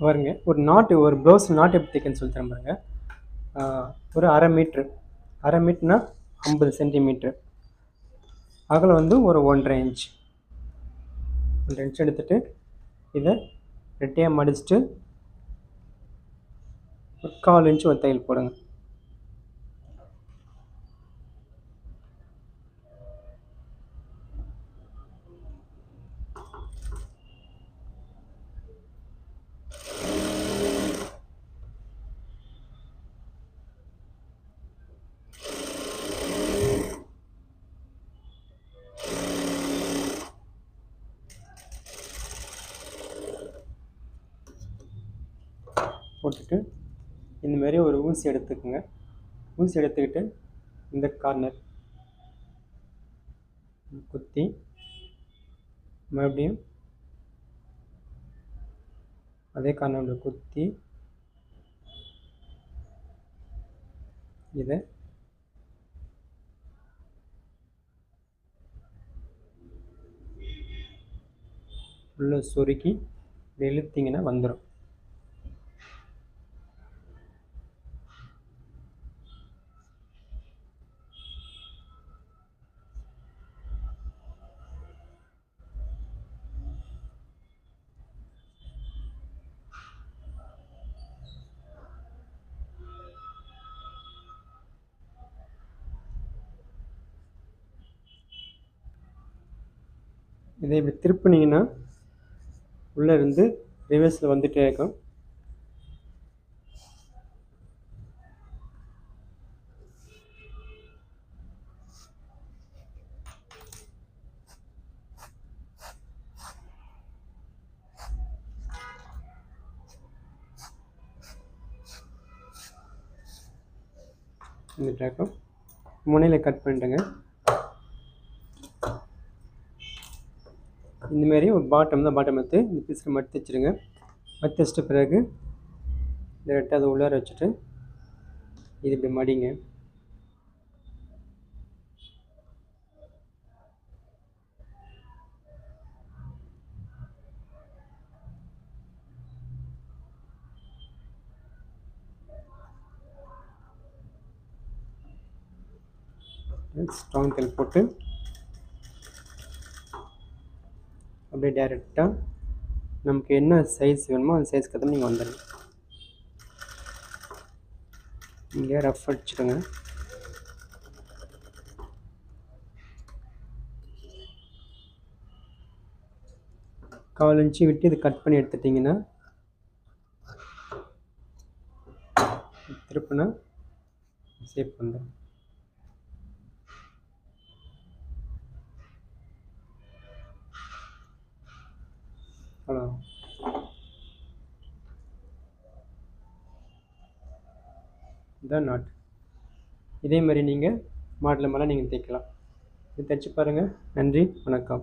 பாருங்க ஒரு நாட்டு ஒரு ப்ளவுஸ் நாட் எப்படி தைக்கன்னு சொல்லி தரேன் பாருங்க. ஒரு அரை மீட்ரு அரை மீட்ருனா ஐம்பது சென்டிமீட்ரு அகலம் வந்து ஒரு ஒன்றரை இன்ச் ஒன்றரை இன்ச் எடுத்துகிட்டு இதை ரெட்டையாக மடிச்சுட்டு ஒரு கால் இன்ச் ஒரு தையல் போடுங்க. போட்டுட்டு இந்தமாரி ஒரு ஊசி எடுத்துக்கோங்க. ஊசி எடுத்துக்கிட்டு இந்த கார்னர் குத்தி மறுபடியும் அதே கார்னரில் குத்தி இதை உள்ள சொருக்கி இழுத்திங்கன்னா வந்துடும் இதை இப்படி திருப்புனீங்கன்னா உள்ளே இருந்து ரிவர்ஸில் வந்துகிட்டே இருக்கும். இந்த டேக்கம் முனையில் கட் பண்ணிட்டேங்க இந்தமாரி ஒரு பாட்டம் தான் பாட்டம் எடுத்து இந்த பீஸில் மடித்து வச்சுருங்க. மடித்து வச்சிட்ட பிறகு டேரெக்டாக அதை உள்ளார வச்சுட்டு இது இப்படி மடிங்க. ஸ்ட்ராங் தெல் போட்டு அப்படியே டேரெக்டாக நமக்கு என்ன சைஸ் வேணுமோ அந்த சைஸ்க்கு ஏற்ற நீங்கள் வந்துடுங்க இங்கே ரஃப் அடிச்சுடுங்க. கால் இன்ச்சு விட்டு இது கட் பண்ணி எடுத்துட்டிங்கன்னா திருப்பினா சேவ் பண்ணுறேன் த நாட் இதே மாதிரி நீங்கள் மாடல் மேலே நீங்கள் தைக்கலாம் இது தைச்சு பாருங்கள் நன்றி. வணக்கம்.